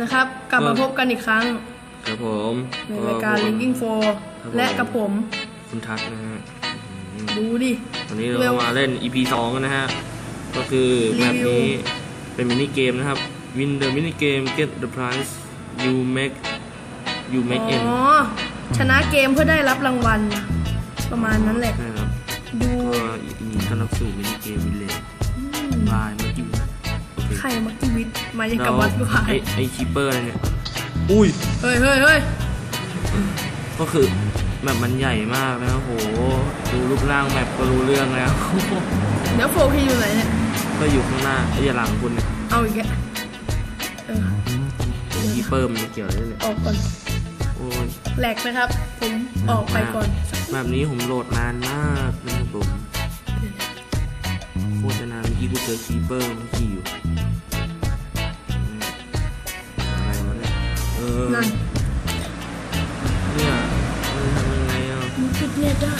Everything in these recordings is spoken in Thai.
นะครับ กลับมาพบกันอีกครั้ง ครับผม ในรายการ Linking for ครับผมและกับผม คุณทักนะฮะ ดูดิวันนี้เร็เราวมาเล่น EP 2กันนะฮะ ก็คือรีแบวิบวนี้เป็นมินิเกมนะครับ Win the mini game get the prize you make you อ๋ make n อชนะเกมเพื่อได้รับรางวัล ประมาณนั้นแหละ ใช่ครับดูก็ยินดีต้อนรับสู่มินิเกมวิลเลจบายเมื่อกี้โอเคใครมักชีวิตมาอย่างแล้กับววัดกูหาไอยไอคีเปอร์อะไรเนี่ย อุ้ย เฮ้ยเฮ้ยเฮ้ยก็คือ แบบมันใหญ่มากนะครับโหดูรูปร่างแมปก็รู้เรื่องแล้วเดี๋ยวโฟพีอยู่ไหนเนี่ยก็อยู่ข้างหน้าไอ้ยาหลังคุณเนี่ยเอาอีกแกเออคีเปอร์มันเกี่ยวอะไรเนี่ยออกก่อนโอ้ยแหลกนะครับผมออกไปก่อน แบบนี้ผมโหลดนานมากนะครับผมโคตรนานเมื่อกี้กูเจอคีเปอร์มันขี่อยู่อืมอะไรวะเนี่ยเออ อะมึงปิดเน็ตอะ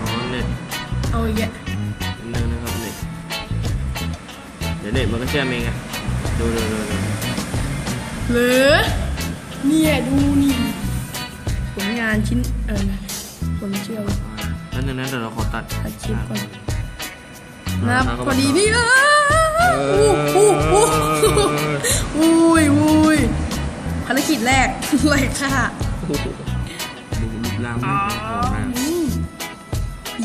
อ๋อเน็ตเอาอีกแกนิดนึงนะครับเน็ตเดี๋ยวเน็ตมันก็เชื่อมเองอะดูดูดูดูเหลือเนี่ยดูนี่ผลงานชิ้นเออผมเชื่อว่าแล้วนึงนั้นเดี๋ยวเราขอตัดตัดคลิปก่อนอ่านะครับแล้วก็พอดีนี่เอเออออู้อู้อู้อุ้ยอุ้ยภารกิจแรกอะไรค่ะ ดูรูปร่างมันโหดมากอืม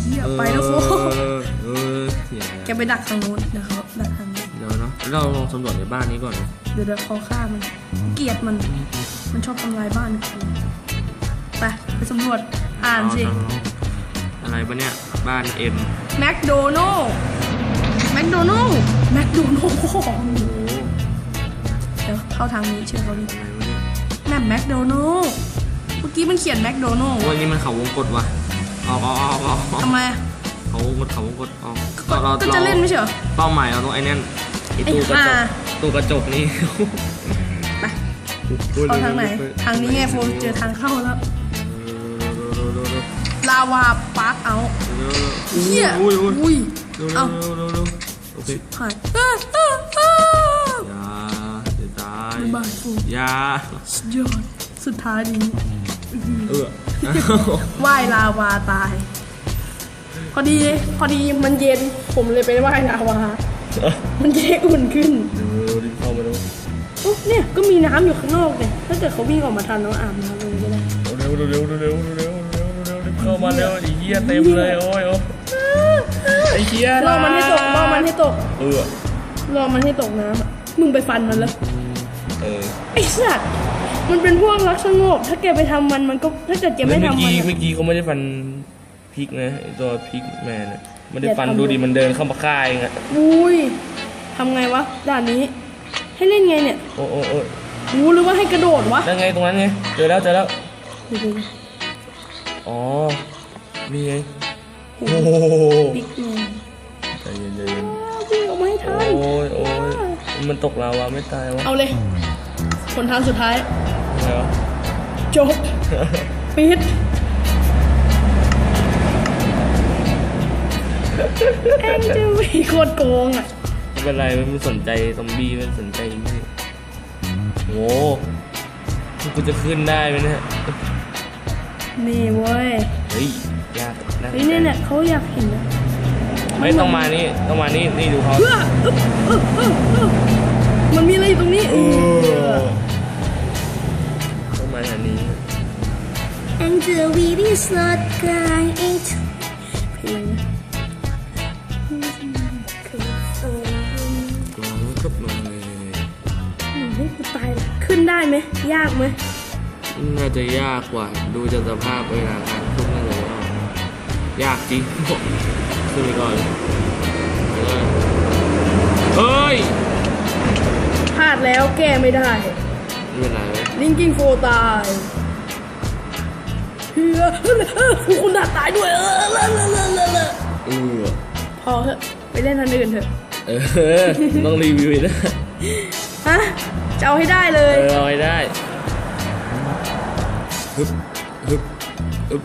เหี้ยไปแล้วโฟเออเออเหี้ยแกไปดักทางโน้นนะครับดักทางนี้เดี๋ยวเนาะเราลองสำรวจในบ้านนี้ก่อนนะเดี๋ยวเดี๋ยวเขาฆ่ามัน เกลียดมัน มันชอบทำลายบ้านคนไปไปสำรวจอ่านสิเออะไรปะเนี่ยบ้านเอ็มแมคโดนัลแมคโดนัลแมคโดนัลโอ้โหเดี๋ยวเข้าทางนี้เชื่อเขาดิอะไรวะเนี่ยแมปแมคโดนัล เมื่อกี้มันเขียนแมคโดนัลโอ้ยนี่มันเขาวงกดว่ะออกออกออกออกออกทำไมอะเขาวงกดเขาวงกดออกก็เราก็จะเล่นไม่ใช่เหรอ เป้าหมายเราตรงไอ้นั่นไอ้ไอ้ตู้กระจห่ากตู้กระจกนี่ไปเข้าทางไหน ทางนี้ไงโฟนเจอทางเข้าแล้วลาวาปาร์คเอาเฮียอุ้ยอุ้ยอุ้ยเร็วเอาเร็วเร็วเร็วโอเคหายอ้าอ้าอ้าอย่าเสียดายบ๊ายบายฟูอย่าสุดยอดสุดท้ายนี้ เออว่ายลาวาตาย พอดีพอดีมันเย็นผมเลยไปว่ายลาวา มันจะได้อุ่นขึ้นเดี๋ยวรีบเข้ามาดูโอ้เนี่ยก็มีน้ำอยู่ข้างนอกเนี่ยถ้าเกิดเขาวิ่งออกมาทันแล้วอาบน้ำเลยก็ได้เร็วเร็วเร็วเร็วเร็วเร็วเร็วเร็วรีบเข้ามาเร็วไอ้เหี้ยเต็มเลยโอ้ยโอ้ยไอ้เหี้ยรอมันให้ตกรอมันให้ตกเออรอมันให้ตกน้ำอะมึงไปฟันมันแล้วเออไอ้สัตว์ มันเป็นพวกรักสงบ ถ้าแกไปทำมันมันก็ถ้าเกิดแกไม่เมื่อทำมันกี้อะ เมื่อกี้เขาไม่ได้ฟันพริกนะไอ้ตัวพริกแมนอะไม่ได้อย่าฟันทำ ดูดิมันเดินเข้ามาฆ่าเองอะอุ้ยทำไงวะด่านนี้ ให้เล่นไงเนี่ยโอ้โอ้โอ้รู้หรือว่าให้กระโดดวะนั่นไงตรงนั้นไงเจอแล้วเจอแล้วเดี๋ยวอ๋อนี่ไงๆโอ้โหบิ๊กแมนใจเย็นใจเย็นวิ่งออกมาให้ทันโอ้ยโอ้ยมันตกลาวาไม่ตายวะเอาเลยผลทางสุดท้าย ไงวะจบ ปิดแองเจลีโคตรโกงอะ ไม่เป็นไรมันไม่สนใจซอมบี้มันสนใจนี่โอ้กูจะขึ้นได้ไหมเนี่ย นี่เว้ย เฮ้ยยากนะเฮ้ยเนี่ยเนี่ยเขาอยากเห็นนะไม่ต้องมานี่ต้องมานี่นี่ดูเขาเพื่ออึ๊บอึ๊บอึ๊บอึ๊บมันมีอะไรอยู่ตรงนี้ เออต้องมาทางนี้ Angel really is not kind เพลงก็ครับมาเลยเฮ้ยกูตายแล้วขึ้นได้ไหมยากไหมน่าจะยากกว่า ดูจากสภาพเวลาการขึ้นน่าจะยากยากจริงขึ้นไปก่อนไปเลยเฮ้ยพลาดแล้วแก้ไม่ได้ ไม่เป็นไรเว้ยลิงกิ้งโฟตายเฮ้ยเฮ้ยคุณดาตายด้วย เออเออเออเล่นอันอื่นเถอะ เออ ต้องรีวิวอีกนะฮะจะเอาให้ได้เลเอยอเอาให้ได้ฮึบฮึบฮึบ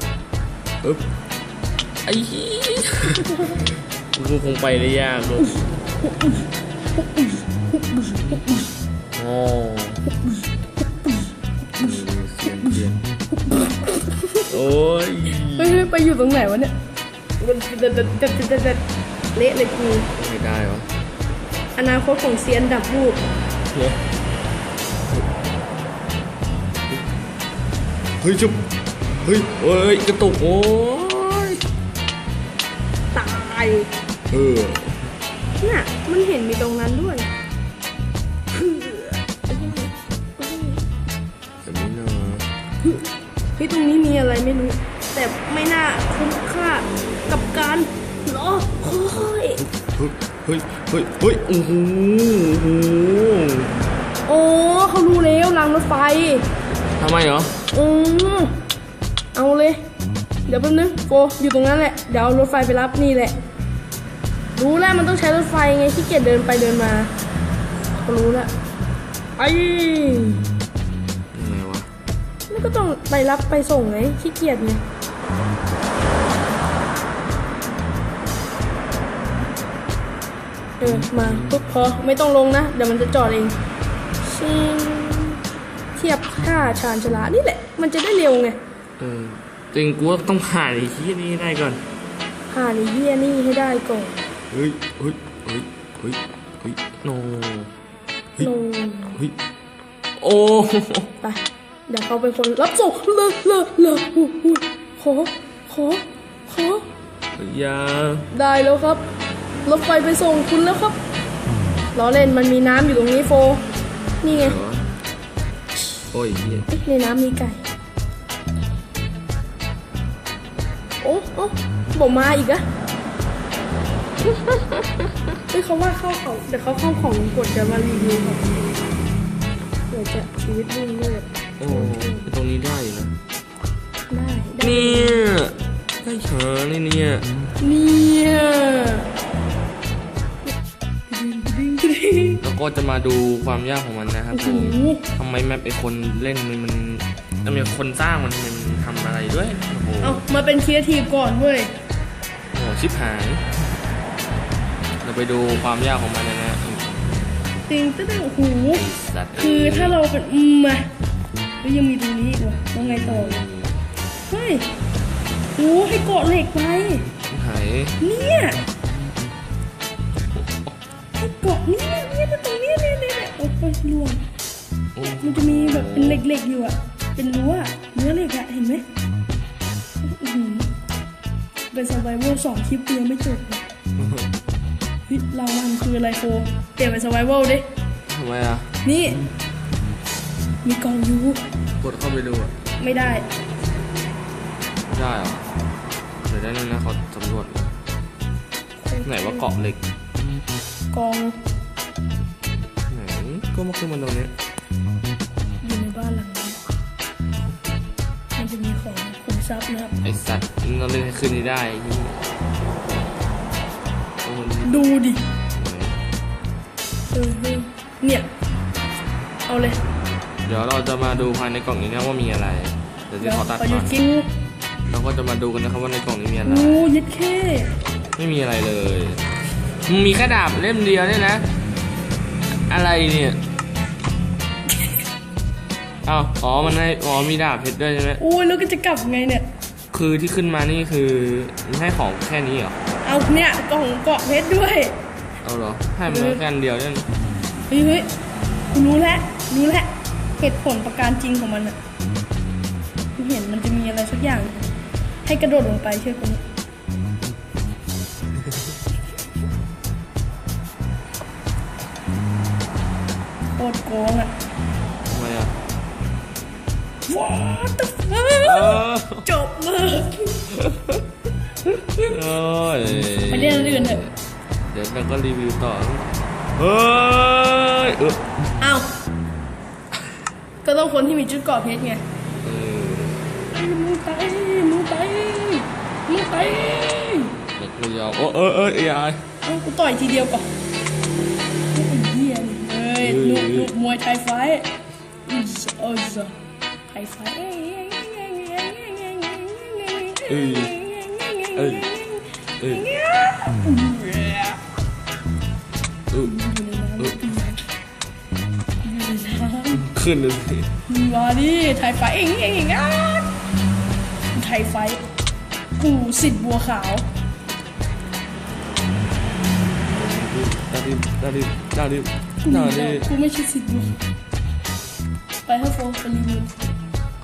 ฮึบไอ้เหี้ยกูคงไปได้ยากลูกโอ้ ยเฮ้ยไปอยู่ตรงไหนวะเนี่ยเด็ดเด็ดเด็ดเด็ดเด็ดเละเลยกูไม่ได้วะอนาคตของเซียนดับรูปเฮ้ยเฮ้ยจุ๊บเฮ้ยเฮ้ยกระตุกโอ้ยตายเออน่ะมันเห็นมีตรงนั้นด้วย ไรไม่รู้ แต่ไม่น่าคุ้มค่ากับการรอคอยเฮ้ยเฮ้ยเฮ้ยเฮ้ยโอ้โหโอ้โหโอ้เขารู้แล้วรางรถไฟทำไมเหรออืมเอาเลย เดี๋ยวแป๊บนึงโฟอยู่ตรงนั้นแหละเดี๋ยวเอารถไฟไปรับนี่แหละ รู้แล้วมันต้องใช้รถไฟไงขี้เกียจเดินไปเดินมา ก็รู้แล้วไอ้ ต้องไปรับไปส่งไงขี้เกียจไงเออมาปุ๊บพอไม่ต้องลงนะ เดี๋ยวมันจะจอดเองชิงเทียบท่าชานชาลานี่แหละ มันจะได้เร็วไงเออจริงกูว่าต้องผ่านไอ้ที่นี่ได้ก่อนผ่านไอ้เฮียนี่ให้ได้ก่อนเฮ้ยเฮ้ยเฮ้ยเฮ้ยเฮ้ยโนเฮ้ยลงเฮ้ยโอ้ไป เดี๋ยวเขาเป็นคนรับส่งเลอะเลอะเลอะอุ้ยอุ้ยขอขอขออยาได้แล้วครับ รถไฟไปส่งคุณแล้วครับล้อเล่นมันมีน้ำอยู่ตรงนี้โฟ นี่ไงเหรอโอ้ยเหี้ยเอ๊ะในน้ำมีไก่ โอ้โอ้บอกมาอีกอะเฮ้ยเขาว่าเข้าของเดี๋ยวเขาเข้าของกดจะมารีวิวครับเดี๋ยวจะชีวิตรุ่งเรือง โอ้ตรงนี้ได้อยู่นะได้ได้เนี่ยได้เฉยเลยเนี่ยเนี่ยแล้วก็จะมาดูความยากของมันนะครับผโอ้มโหทำไมแมปไอคนเล่นมันมันทำไมคนสร้างมันมันทำอะไรด้วยโอ้โหเอามาเป็นครีเอทีฟก่อนเว้ยโอ้โหชิบหาย เราไปดูความยากของมันนะฮะจริงตั้งแต่โอ้โหสัตว์คือถ้าเราเป็นอืมอะ แล้วยังมีตรงนี้อีกว่ะต้องไงต่อเฮ้ยโอ้ให้เกาะเหล็กไปหายเนี่ยให้เกาะเนี่ยเนี่ยตรงเนี้ยเนี่ยเนี่ยเนี่ยโอ้ยล่วงโอ้มันจะมีแบบเป็นเหล็กๆอยู่อะเป็นรั้วเนื้อเหล็กอะเห็นไหมอื้อหือเป็นสไบเวอร์สองคลิปยังไม่จบเลยเฮ้ยรางวัลคืออะไรโฟเปลี่ยนเป็นสไบเวอร์ดิทำไมอะ นี่ มีกล่องอยู่กดเข้าไปดูอะไม่ได้ได้เหรอเดี๋ยวได้นึงนะเขาสำรวจ ไหนว่าเกาะเหล็ก กองไหนก็มาขึ้นมาตรงเนี้ยอยู่ในบ้านหลังนี้มันจะมีของขุมทรัพย์นะครับไอสัตว์มึงเราเล่นให้ขึ้นนี้ได้ไอ้เหี้ยโอ้มันดูดิไหนเออเออเนี่ย เอาเลยเดี๋ยวเราจะมาดูภายในกล่องนี้นะว่ามีอะไร เดี๋ยวที่ขอตัดประยุก่ทอนธ์กินเราก็จะมาดูกันนะครับว่าในกล่องนี้มีอะไรโอ้ยึดแค่ไม่มีอะไรเลยมึงมีแค่ดาบเล่มเดียวเนี่ยนะ อะไรเนี่ยอ้าวอ๋อมันให้อ๋อมีดาบเพชรด้วยใช่ไหมโอ้ยแล้วก็จะกลับไงเนี่ย คือที่ขึ้นมานี่คือมันให้ของแค่นี้เหรอเอาเนี่ยกล่องเกาะเพชรด้วยเอาเหรอให้มันแค่อันเดียวเนี่ยเฮ้ยเฮ้ยกูรู้แล้วรู้แล้ว เหตุผลประการจริงของมันอะกูเห็นมันจะมีอะไรสักอย่าง ให้กระโดดลงไปเชื่อกูโคตรโกงอะทำไมอะ What the เอ fuck อจบเลยโอ้ยไปเล่นอันอื่นเถอะเดี๋ยวเราก็รีวิวต่อเฮ้ยเอออ้าว ก็ต้องคนที่มีจุดเกาะเพชรไงเออไอ้มึงไปมึงไปมึงไปเด็กกูยาวโอ้เออเออเอไอเอ้ากูต่อยทีเดียวก่อนไอ้เหี้ยนี่เฮ้ยหนุกหนุกมวยไทยไฟท์อือเออไทยไฟท์เอ้ยเอ้ยเอ้ยอือ ขึ้นเลยสิมาดิไทยไฟเองเองเองอะไทยไฟท์กูสิทธิ์บัวขาวดาดิบดาดิบดาดิบกูดาดิกูไม่ใช่สิทธิ์บัวไปให้โฟไปรีวิว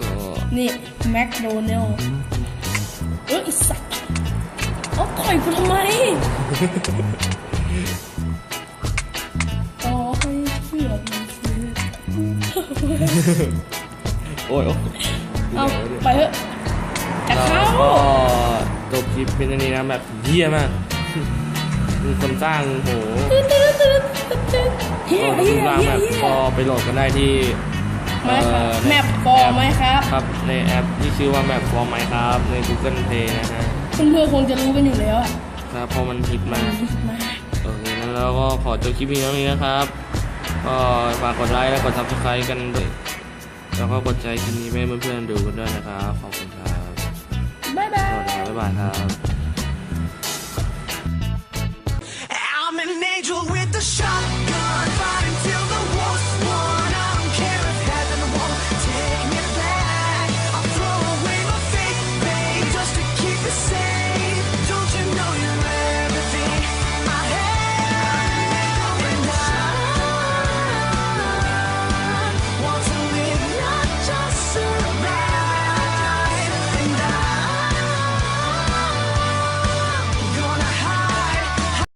ก็นี่แมคโดนัลเออไอีสัตว์เอาต่อยกูทำไม โอ้ยโอ้ยเอาไปเถอะแต่เราเข้าก็จบคลิปเป็นอันนี้นะแบบเยี่ยมากมีคนสร้างโหเฮียก็เฮีที่ยสร้างเฮีแบยบเฮียก็ไปโหลดกันได้ที่ไม่ครับเอ่อแมปฟอร์ไหมครับครับ ในแอปที่ชื่อว่า Map for Minecraft ใน Google Play นะฮะเพื่อนๆคงจะรู้กันอยู่แล้วอะครับเพราะมันฮิตมากมาโอเคงั้นแล้วก็ขอจบคลิปนี้เท่านี้นะครับ ก็ฝากกดไลค์และกด Subscribe กันด้วย แล้วก็กดใจคลิปนี้ไปเพื่อนๆดูกันด้วยนะครับขอบคุณครับบ๊ายบายสวัสดีครับบ๊ายบายครับ I'm an angel with the shot